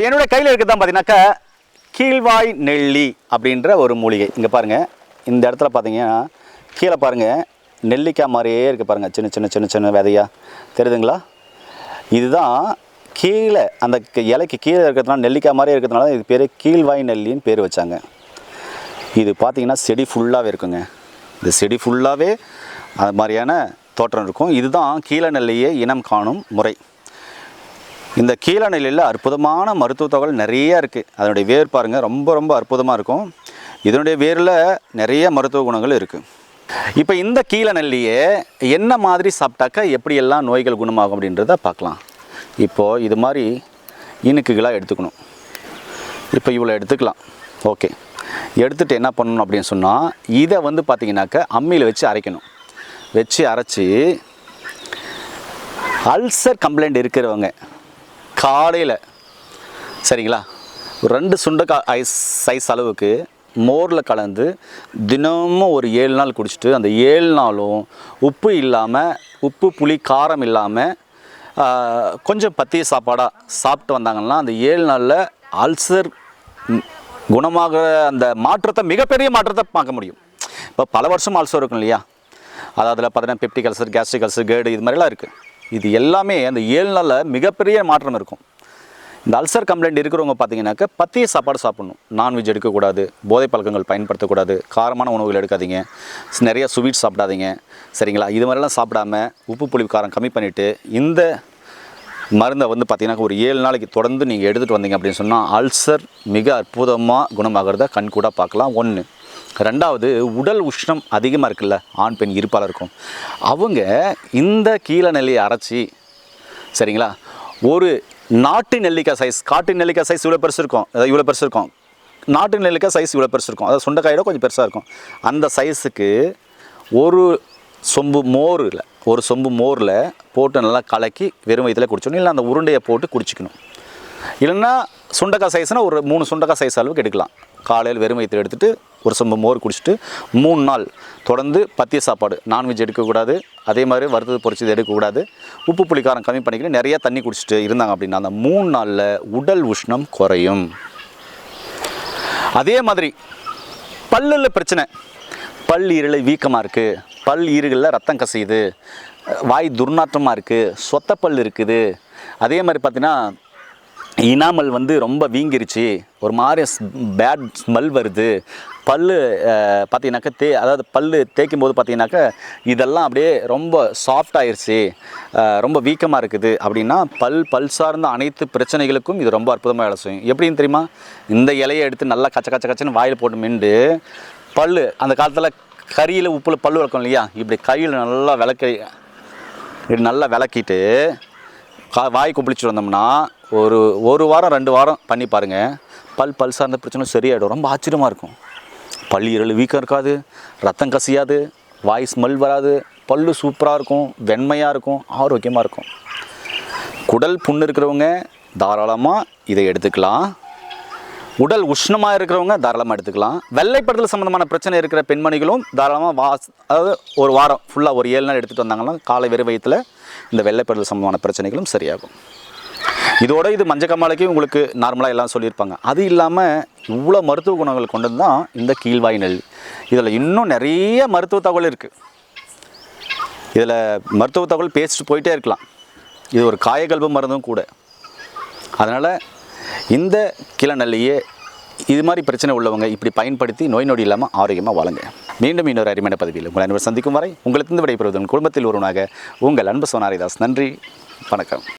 என்னோட கையில் இருக்கிறது தான் பார்த்தீங்கன்னாக்கா கீழ்வாய் நெல்லி அப்படின்ற ஒரு மூலிகை. இங்கே பாருங்கள் இந்த இடத்துல பார்த்தீங்கன்னா கீழே பாருங்கள் நெல்லிக்காய் மாதிரியே இருக்குது பாருங்கள் சின்ன சின்ன சின்ன சின்ன விதையா. தெரியுதுங்களா? இதுதான் கீழே அந்த க- இலைக்கு கீழே இருக்கிறதுனால நெல்லிக்காய் மாதிரியே இருக்கிறதுனால இது பேர் கீழ்வாய் நெல்லின்னு பேர் வச்சாங்க. இது பார்த்தீங்கன்னா செடி ஃபுல்லாகவே இருக்குங்க. இந்த செடி ஃபுல்லாகவே அது மாதிரியான தோற்றம் இருக்கும். இதுதான் கீழே நெல்லையே இனம் காணும் முறை. இந்த கீழ அற்புதமான மருத்துவ தகவல் நிறைய இருக்குது அதனுடைய வேர் பாருங்கள் ரொம்ப ரொம்ப அற்புதமாக இருக்கும். இதனுடைய வேரில் நிறைய மருத்துவ குணங்கள் இருக்குது இப்போ இந்த கீழநெல்லியே என்ன மாதிரி சாப்பிட்டாக்கா எப்படியெல்லாம் நோய்கள் குணமாகும் அப்படின்றத பார்க்கலாம். இப்போது இது மாதிரி இனுக்குகளாக எடுத்துக்கணும். இப்போ இவ்வளோ எடுத்துக்கலாம். ஓகே. எடுத்துகிட்டு என்ன பண்ணணும் அப்படின்னு சொன்னால் இதை வந்து பார்த்தீங்கன்னாக்கா அம்மியில் வச்சு அரைக்கணும். வச்சு அரைச்சி அல்சர் கம்ப்ளைண்ட் இருக்கிறவங்க காலையில் சரிங்களா? ரெண்டு சுண்டைக்காய் ஐஸ் சைஸ் அளவுக்கு மோரில் கலந்து தினமும் ஒரு ஏழு நாள் குடிச்சிட்டு அந்த ஏழு நாளும் உப்பு இல்லாமல் உப்பு புளி காரம் இல்லாமல் கொஞ்சம் பத்திய சாப்பாடாக சாப்பிட்டு வந்தாங்கன்னா அந்த ஏழு நாளில் அல்சர் குணமாகிற அந்த மாற்றத்தை மிகப்பெரிய மாற்றத்தை பார்க்க முடியும். இப்போ பல வருஷம் அல்சர் இருக்கும் இல்லையா? அதாவது அதில் பார்த்தீங்கன்னா பெப்டிக் அல்சர் கேஸ்ட்ரிக் அல்சர் கேடு இது மாதிரிலாம் இருக்குது இது எல்லாமே அந்த ஏழு நாளில் மிகப்பெரிய மாற்றம் இருக்கும். இந்த அல்சர் கம்ப்ளைண்ட் இருக்கிறவங்க பார்த்தீங்கன்னாக்க பத்திய சாப்பாடு சாப்பிடணும். நான்வெஜ் எடுக்கக்கூடாது போதை பழக்கங்கள் பயன்படுத்தக்கூடாது காரமான உணவுகள் எடுக்காதீங்க நிறையா நிறைய ஸ்வீட் சாப்பிடாதீங்க சரிங்களா? இது மாதிரிலாம் சாப்பிடாம உப்பு புளிவு காரம் கம்மி பண்ணிவிட்டு இந்த மருந்தை வந்து பார்த்திங்கன்னா ஒரு ஏழு நாளைக்கு தொடர்ந்து நீங்கள் எடுத்துகிட்டு வந்தீங்க அப்படின்னு சொன்னால் அல்சர் மிக அற்புதமாக குணமாகிறத கண் கூட பார்க்கலாம். ஒன்று ரெண்டாவது உடல் உஷ்ணம் அதிகமாக இருக்குல்ல ஆண் பெண் இருப்பாளர் இருக்கும் அவங்க இந்த கீழே நெல்லியை அரைச்சி சரிங்களா? ஒரு நாட்டு நெல்லிக்காய் சைஸ் காட்டு நெல்லிக்காய் சைஸ் இவ்வளோ பெருசு இருக்கும். அதாவது இவ்வளோ பெருசு இருக்கும். நாட்டு நெல்லிக்காய் சைஸ் இவ்வளோ பெருசு இருக்கும். அதாவது சுண்டைக்காயோட கொஞ்சம் பெருசாக இருக்கும். அந்த சைஸுக்கு ஒரு சொம்பு மோரில் ஒரு சொம்பு மோரில் போட்டு நல்லா கலக்கி வெறும் வயிற்றில் குடிச்சிடணும். இல்லை அந்த உருண்டையை போட்டு குடிச்சிக்கணும். இல்லைன்னா சுண்டக்காய் சைஸ்னால் ஒரு மூணு சுண்டக்காய் சைஸ் அளவுக்கு எடுக்கலாம். காலையில் வெறும் வயிற்றில் எடுத்துகிட்டு ஒரு சொம்பு மோர் குடிச்சிட்டு மூணு நாள் தொடர்ந்து பத்திய சாப்பாடு. நான்வெஜ் எடுக்கக்கூடாது. அதே மாதிரி வறுத்தது பொறிச்சது எடுக்கக்கூடாது. உப்பு புளிக்காரம் கம்மி பண்ணிக்கிட்டு நிறைய தண்ணி குடிச்சிட்டு இருந்தாங்க அப்படின்னா அந்த மூணு நாளில் உடல் உஷ்ணம் குறையும். அதே மாதிரி பல்லில் பிரச்சனை. பல் ஈரலை வீக்கமாக இருக்குது பல் ஈறுகளில் ரத்தம் கசியுது. வாய் துர்நாற்றமாக இருக்குது சொத்தப்பல் இருக்குது. அதே மாதிரி பார்த்தீங்கன்னா இனாமல் வந்து ரொம்ப வீங்கிருச்சு. ஒரு மாதிரி பேட் ஸ்மெல் வருது. பல் பார்த்தீங்கன்னாக்கா தே அதாவது பல் தேய்க்கும் போது பார்த்தீங்கன்னாக்கா இதெல்லாம் அப்படியே ரொம்ப சாஃப்ட் ஆயிடுச்சு ரொம்ப வீக்கமாக இருக்குது. அப்படின்னா பல் பல் சார்ந்த அனைத்து பிரச்சனைகளுக்கும் இது ரொம்ப அற்புதமாக வேலை செய்யும். எப்படின்னு தெரியுமா? இந்த இலையை எடுத்து நல்லா கச்ச கச்ச கச்சன்னு வாயில் போட்டு மிண்டு பல் அந்த காலத்தில் கறியில் உப்பில் பல் வளர்க்கணும் இல்லையா? இப்படி கையில் நல்லா விளக்கி இப்படி நல்லா விளக்கிட்டு கா வாய் குப்பிளிச்சுட்டு வந்தோம்னா ஒரு ஒரு வாரம் ரெண்டு வாரம் பண்ணி பாருங்கள் பல் பல் சார்ந்த பிரச்சனை சரியாயிடும். ரொம்ப ஆச்சரியமாக இருக்கும். பல் ஈரல் வீக்கம் இருக்காது. ரத்தம் கசியாது. வாய் ஸ்மெல் வராது. பல்லு சூப்பராக இருக்கும். வெண்மையாக இருக்கும். ஆரோக்கியமாக இருக்கும். குடல் புண்ணு இருக்கிறவங்க தாராளமாக இதை எடுத்துக்கலாம். உடல் உஷ்ணமாக இருக்கிறவங்க தாராளமாக எடுத்துக்கலாம். வெள்ளைப்படுதல் சம்மந்தமான பிரச்சனை இருக்கிற பெண்மணிகளும் தாராளமாக வா அதாவது ஒரு வாரம் ஃபுல்லாக ஒரு ஏழு நாள் எடுத்துகிட்டு வந்தாங்கன்னா காலை வெறும் இந்த வெள்ளைப்படுதல் சம்மந்தமான பிரச்சனைகளும் சரியாகும். இதோட இது மஞ்சக்கமாலைக்கு உங்களுக்கு நார்மலாக எல்லாம் சொல்லியிருப்பாங்க. அது இல்லாமல் இவ்வளோ மருத்துவ குணங்கள் கொண்டது தான் இந்த கீழ்வாய் நெல். இதில் இன்னும் நிறைய மருத்துவ தகவல் இருக்குது இதில் மருத்துவ தகவல் பேசிட்டு போயிட்டே இருக்கலாம். இது ஒரு காயகல்ப மருந்தும் கூட. அதனால் இந்த கிளநல்லியே இது மாதிரி பிரச்சனை உள்ளவங்க இப்படி பயன்படுத்தி நோய் நொடி இல்லாமல் ஆரோக்கியமாக வாழுங்க. மீண்டும் இன்னொரு அருமையான பதவியில் உங்கள் அனைவர் சந்திக்கும் வரை உங்களுக்கு விடைபெறுவதன் குடும்பத்தில் ஒருவனாக உங்கள் அன்பு சோனாரிதாஸ். நன்றி. வணக்கம்.